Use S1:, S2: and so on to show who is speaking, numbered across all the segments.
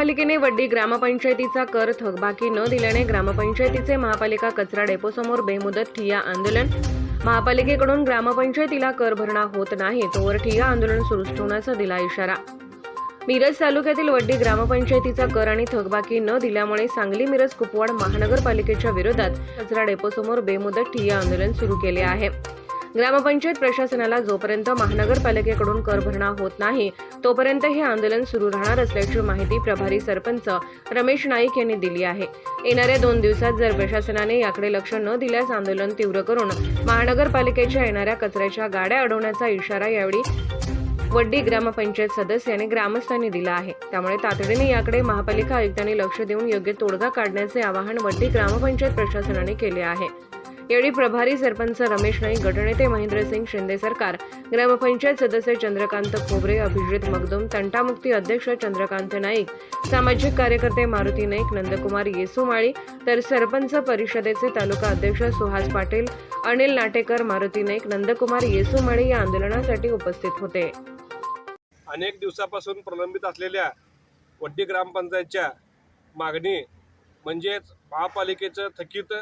S1: महापालिकेने वड्डी ग्रामपंचायतीचा कर थकबाकी न दिल्याने ग्रामपंचायतीचे महापालिका कचरा डेपोसमोर बेमुदत ठिय्या आंदोलन. महापालिकेकडून ग्रामपंचायतीला कर भरणा होत नाही तोवर ठिय्या आंदोलन सुरूच ठेवण्याचा दिला इशारा. मिरज तालुक्यातील वड्डी ग्रामपंचायतीचा कर आणि थकबाकी न दिल्यामुळे सांगली मिरज कुपवाड महानगरपालिकेच्या विरोधात कचरा डेपोसमोर बेमुदत ठिय्या आंदोलन सुरू केले आहे. ग्रामपंचायत प्रशासनाला जोपर्यंत महानगरपालिकेकडून कर भरणा होत नाही तोपर्यंत हे आंदोलन सुरू राहणार असल्याची माहिती प्रभारी सरपंच रमेश नाईक यांनी दिली आहे. येणाऱ्या दोन दिवसात जर प्रशासनाने याकडे लक्ष न दिल्यास आंदोलन तीव्र करून महानगरपालिकेच्या येणाऱ्या कचऱ्याच्या गाड्या अडवण्याचा इशारा यावेळी वड्डी ग्रामपंचायत सदस्य आणि ग्रामस्थांनी दिला आहे. त्यामुळे तातडीने याकडे महापालिका आयुक्तांनी लक्ष देऊन योग्य तोडगा काढण्याचे आवाहन वड्डी ग्रामपंचायत प्रशासनाने केले आहे. यावेळी प्रभारी सरपंच रमेश नाईक गटनेते महेंद्रसिंग शिंदे सरकार ग्रामपंचायत सदस्य चंद्रकांत खोबरे अभिजित मगदुम तंटामुक्ती अध्यक्ष चंद्रकांत नाईक सामाजिक कार्यकर्ते मारुती नाईक नंदकुमार येसुमाळी तर सरपंच परिषदेचे तालुका अध्यक्ष सुहास पाटील अनिल नाटेकर मारुती नाईक नंदकुमार येसुमाळी या आंदोलनासाठी उपस्थित होते.
S2: अनेक दिवसापासून प्रलंबित असलेल्या वड्डी ग्रामपंचायतच्या मागणी म्हणजेच महापालिकेचं थकीत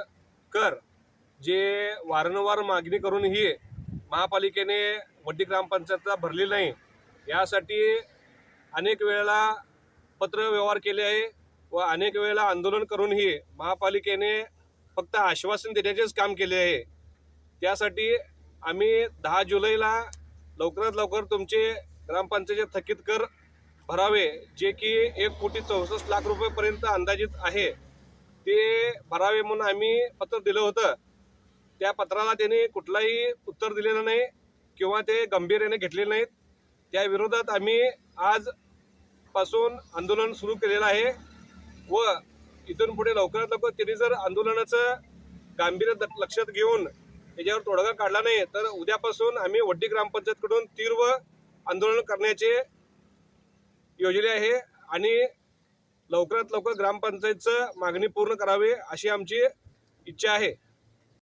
S2: कर जे वारंवार मागणी करूनही महापालिकेने वड्डी ग्रामपंचायतला भरली नाही यासाठी अनेक वेळेला पत्रव्यवहार केले आहे व अनेक वेळेला आंदोलन करूनही महापालिकेने फक्त आश्वासन देण्याचेच काम केले आहे. त्यासाठी आम्ही दहा जुलैला लवकरात लवकर तुमचे ग्रामपंचायत थकीत कर भरावे जे की एक कोटी चौसष्ट लाख रुपयेपर्यंत अंदाजित आहे ते भरावे म्हणून आम्ही पत्र दिलं होतं. त्या पत्राला त्यांनी कुठलाही उत्तर दिलेलं नाही किंवा ते गंभीर्याने घेतले नाहीत. त्या विरोधात आम्ही आजपासून आंदोलन सुरू केलेलं आहे व इथून पुढे लवकरात लवकर त्यांनी जर आंदोलनाचं गांभीर्य द- लक्षात घेऊन त्याच्यावर तोडगा काढला नाही तर उद्यापासून आम्ही वड्डी ग्रामपंचायतकडून तीव्र आंदोलन करण्याचे योजले आहे आणि लवकरात लवकर ग्रामपंचायतचं मागणी पूर्ण करावी अशी आमची इच्छा आहे.